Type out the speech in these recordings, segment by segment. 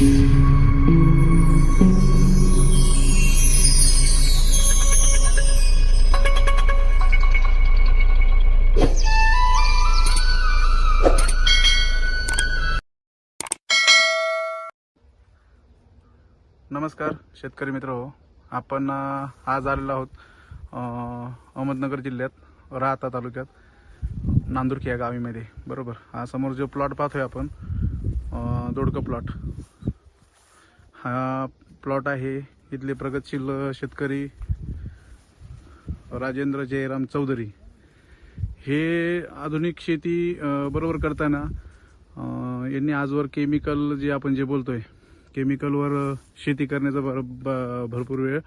नमस्कार शेतकरी मित्र हो. आपण आज आलेलो आहोत अहमदनगर जिल्ह्यात राहता तालुक्यात नांदुरकी या गावीमध्ये. बरोबर? हा समोर जो प्लॉट पाहतोय आपण दोडकं प्लॉट हा प्लॉट आहे इथले प्रगतशील शेतकरी राजेंद्र जयराम चौधरी. हे आधुनिक शेती बरोबर करताना यांनी आजवर केमिकल जे आपण जे बोलतोय केमिकलवर शेती करण्याचा भर ब- भरपूर वेळ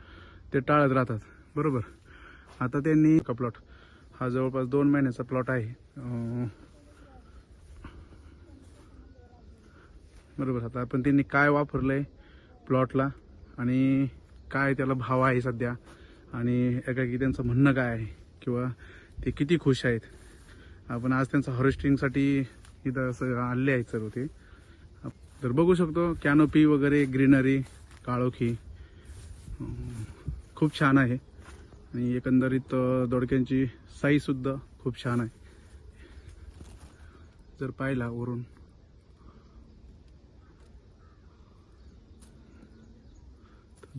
ते टाळत राहतात. बरोबर? आता त्यांनी का प्लॉट? हा जवळपास दोन महिन्याचा प्लॉट आहे. बरोबर. आता आपण त्यांनी काय वापरलंय? प्लॉटला आणि काय त्याला भाव आहे सध्या? आणि एकाकी त्यांचं म्हणणं काय आहे? किंवा ते किती खुश आहेत? आपण आज त्यांचं हॉरेस्टिंगसाठी इथं असं आणले आहेत सर्व ते. तर बघू शकतो कॅनोपी वगैरे ग्रीनरी काळोखी. खूप छान आहे. आणि एकंदरीत दोडक्यांची साईजसुद्धा खूप छान आहे. जर पाहिला वरून.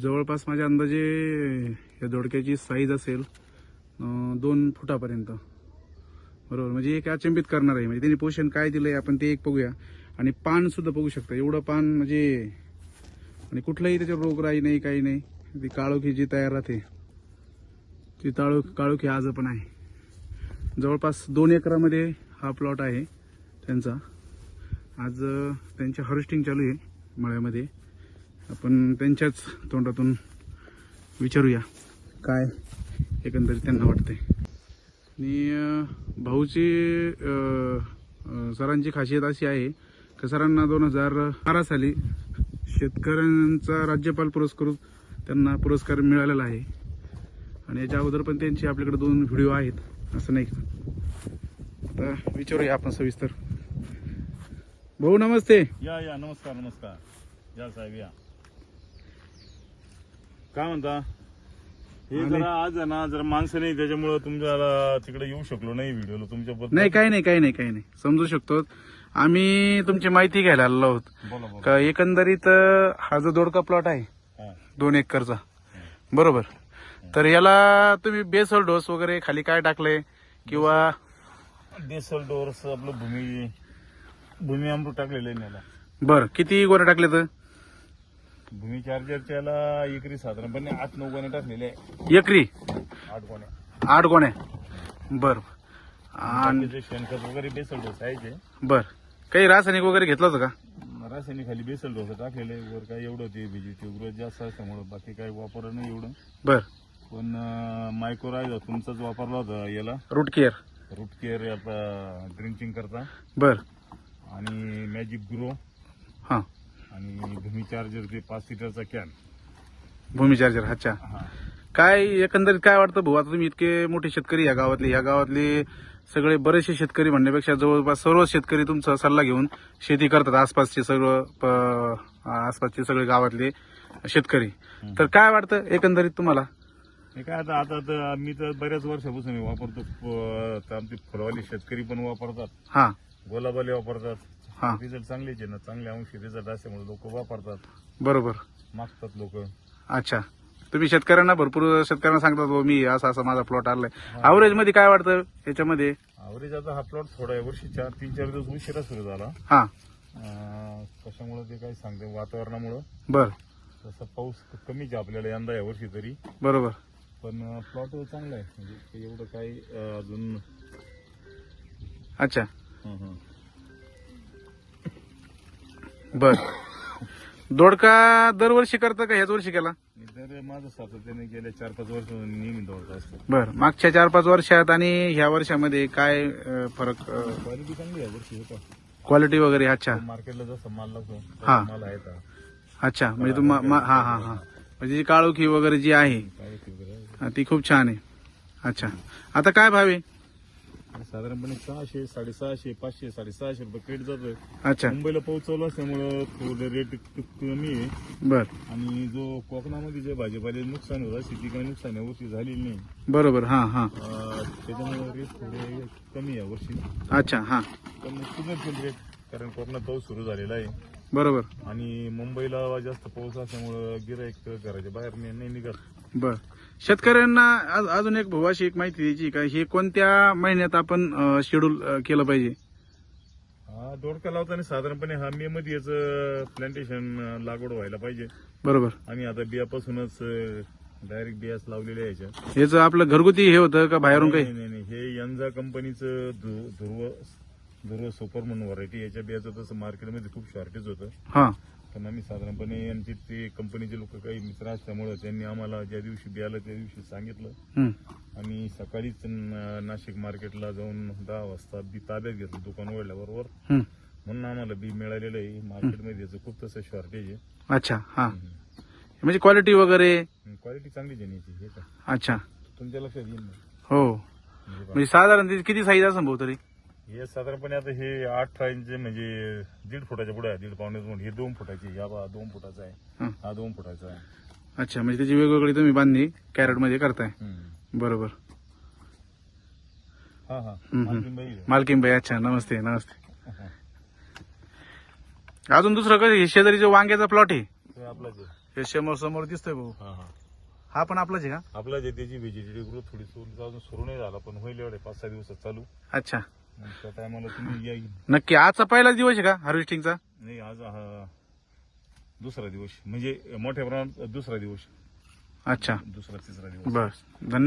जवळपास माझ्या अंदाजे या दोडक्याची साईज असेल दोन फुटापर्यंत. बरोबर. म्हणजे एक अचंबित करणार आहे. म्हणजे त्यांनी पोषण काय दिलंय आपण ते एक बघूया. आणि पान सुद्धा बघू शकता. एवढं पान म्हणजे आणि कुठलाही त्याच्यावर रोगराई नाही काही नाही. ती काळोखी जी तयार राहते ती ताळू काळोखी आज पण आहे. जवळपास दोन एकरामध्ये हा प्लॉट आहे त्यांचा. आज त्यांची त्यांच्या हार्वेस्टिंग चालू आहे मळ्यामध्ये. आपण त्यांच्याच तोंडातून विचारूया काय एकंदरीत त्यांना वाटते आणि भाऊची सरांची खासियत अशी आहे की सरांना दोन हजार बारा साली शेतकऱ्यांचा राज्यपाल पुरस्कार त्यांना पुरस्कार मिळालेला आहे. आणि याच्या अगोदर पण त्यांचे आपल्याकडे दोन व्हिडिओ आहेत असं नाही आता विचारूया आपण सविस्तर. भाऊ नमस्ते. या या नमस्कार नमस्कार. या साहेब या. काय म्हणता? हे आणि- जरा आज आहे ना जरा माणसं नाही त्याच्यामुळं तुमच्याला तिकडे येऊ शकलो नाही व्हिडिओला. तुमच्याबद्दल नाही काही नाही काही नाही काही नाही. समजू शकतो. आम्ही तुमची माहिती घ्यायला आलेलो आहोत. बोला बोला. का एकंदरीत अं, हा जो दोडका प्लॉट आहे हा. दोन एकरचा. बरोबर. तर याला तुम्ही बेसल डोस वगैरे खाली काय टाकले किंवा बेसल डोअर्स आपलं भूमी भूमी अमृत टाकलेलं आहे याला. बर किती गोण्या टाकले तर भूमी चार्जरच्या याला एकरी साधारणपणे आठ नऊ गोण्या टाकलेले आहे. एकरी? आठ गोण्या. आठ गोण्या. बर. आणि शेणखत वगैरे बेसल डोस आहे ते बर. काही रासायनिक वगैरे घेतलं होतं का? रासायनिक खाली बेसल डोस टाकलेले आहे. वर काय एवढं ते बीजेची ग्रोथ जास्त असल्यामुळं बाकी काही वापरलं नाही एवढं. बर. पण मायक्रोरायझर तुमचाच वापरला होता याला. रूट केअर रूट केअर आता ड्रिंकिंग करता. बर. आणि मॅजिक ग्रो हा. आणि भूमी चार्जर ते पाच लिटरचा कॅन भूमी चार्जर अच्छा. हा. काय एकंदरीत काय वाटतं भाऊ? आता तुम्ही इतके मोठे शेतकरी या गावातले. या गावातले सगळे बरेचसे शेतकरी म्हणण्यापेक्षा जवळपास सर्व शेतकरी तुमचा सल्ला घेऊन शेती करतात आसपासचे सर्व प- आसपासचे सगळे गावातले शेतकरी. तर काय वाटतं एकंदरीत तुम्हाला? हे काय आता आता तर मी तर बऱ्याच वर्षापासून हे वापरतो. प- आमचे फळवाले शेतकरी पण वापरतात. हा. गोलाबाले वापरतात. हा. रिझल्ट चांगलेच आहे ना. चांगले अंशी रिझल्ट असल्यामुळे लोक वापरतात. बरोबर. मागतात लोक. अच्छा. तुम्ही शेतकऱ्यांना भरपूर शेतकऱ्यांना सांगतात "हो, मी असा असा माझा प्लॉट आणलाय. अवरेजमध्ये काय वाटतं याच्यामध्ये? आवरेज आता हा प्लॉट थोडा आहे वर्षी चार तीन चार दिवस उशिरा सुरू झाला. हा. अं, कशामुळे ते काही सांगते वातावरणामुळं. बर. तसा पाऊस कमीच आहे आपल्याला यंदा या वर्षी तरी. बरोबर. पण प्लॉट चांगला आहे. म्हणजे एवढं काही अं, अजून अच्छा. हं, हं. बर. दोडका दरवर्षी करतं का ह्याच वर्षी केला? मी माझं सातत्याने गेल्या चार पाच वर्ष नियमित होत असतो. बर. मागच्या चार पाच वर्षात आणि ह्या वर्षामध्ये काय अं, फरक क्वालिटी चांगली आहे वर्षी होता. क्वालिटी वगैरे अच्छा. मार्केटला जसं माल लागतो हा. तसा माल आहे. अच्छा. म्हणजे तुम्हा मा- हा हा हा. म्हणजे जी काळोखी वगैरे जी आहे वगैरे. हा, ती खूप छान आहे. अच्छा. आता काय भाव आहे? साधारणपणे सहाशे साडेसहाशे पाचशे साडेसहाशे रुपये क्रेट जातोय. अच्छा. मुंबईला पाऊस चालू असल्यामुळं थोडं रेट कमी आहे. बर. आणि जो कोकणामध्ये जे भाजीपाले नुकसान होतं शेती काही नुकसान या वर्षी झालेली नाही. बरोबर हा हा. अं, त्याच्यामुळे रेट थोडे कमी आहे वर्षी. अच्छा हा. पण सुधारतील रेट कारण कोकणात पाऊस सुरू झालेला आहे. बरोबर. आणि मुंबईला जास्त पाऊस असल्यामुळं गिराईक घराच्या बाहेर नाही निघत. बर. शेतकऱ्यांना आज- अजून एक भाऊ अशी एक माहिती द्यायची का? हे कोणत्या महिन्यात आपण शेड्यूल केलं पाहिजे? हा दोडका लावताना साधारणपणे हा मे मध्ये याचं प्लांटेशन लागवड व्हायला पाहिजे. बरोबर. आम्ही आता बियापासूनच डायरेक्ट बियाच लावलेल्या याच्या याचं आपलं घरगुती हे होतं का बाहेरून काही? नाही नाही नाही हे यंजा कंपनीचं धु- ध्रुव ध्रुव सुपर म्हणून व्हरायटी याच्या बियाचं तसं मार्केटमध्ये खूप शॉर्टेज होतं. हा. पण आम्ही साधारणपणे आमचे ते कंपनीचे लोक काही मित्र असल्यामुळे त्यांनी आम्हाला ज्या दिवशी बियालं त्या दिवशी सांगितलं. आणि सकाळीच न- नाशिक मार्केटला जाऊन दहा वाजता बी ताब्यात घेतलं दुकान उघडल्याबरोबर हम्म. म्हणून आम्हाला बी मिळालेलं आहे. मार्केटमध्ये याचं खूप तसं शॉर्टेज आहे. अच्छा हा. म्हणजे क्वालिटी वगैरे? क्वालिटी चांगली जनीची हे का अच्छा. तुमच्या लक्षात येईल ना. हो. म्हणजे. म्हणजे साधारण किती साईज असं भाऊ तरी? हे साधारणपणे आता हे अठरा इंच म्हणजे दीड फुटाच्या पुढे आहे. दीड पावणे दोन हे दोन फुटाची या बा दोन फुटाचा आहे. हं. हा दोन फुटाचा आहे. अच्छा म्हणजे त्याची वेगवेगळी तुम्ही बांधणी कॅरेटमध्ये करताय. हम्म. बरोबर. हा हा. आणखीन बाई आहे. मालकीन भाई अच्छा. नमस्ते नमस्ते. अजून दुसरं कसं हे शेजारी जो वांग्याचा प्लॉट आहे हे आपलाच आहे. हे समोर समोर दिसतोय भाऊ. हा हा. हा पण आपलाच आहे का? आपला जे त्याची व्हेजिटेटिव्ह ग्रोथ थोडी सुरू अजून सुरू नाही झाला पण होईल एवढे पाच सहा दिवसात चालू. अच्छा. त्या टायमाला तुम्ही या नक्की आजचा पहिलाच दिवस आहे का हार्वेस्टिंगचा नाही आज हा दुसरा दिवस. म्हणजे मोठ्या प्रमाणात दुसरा दिवस. अच्छा. दुसरा तिसरा दिवस. बस. धन्यवाद.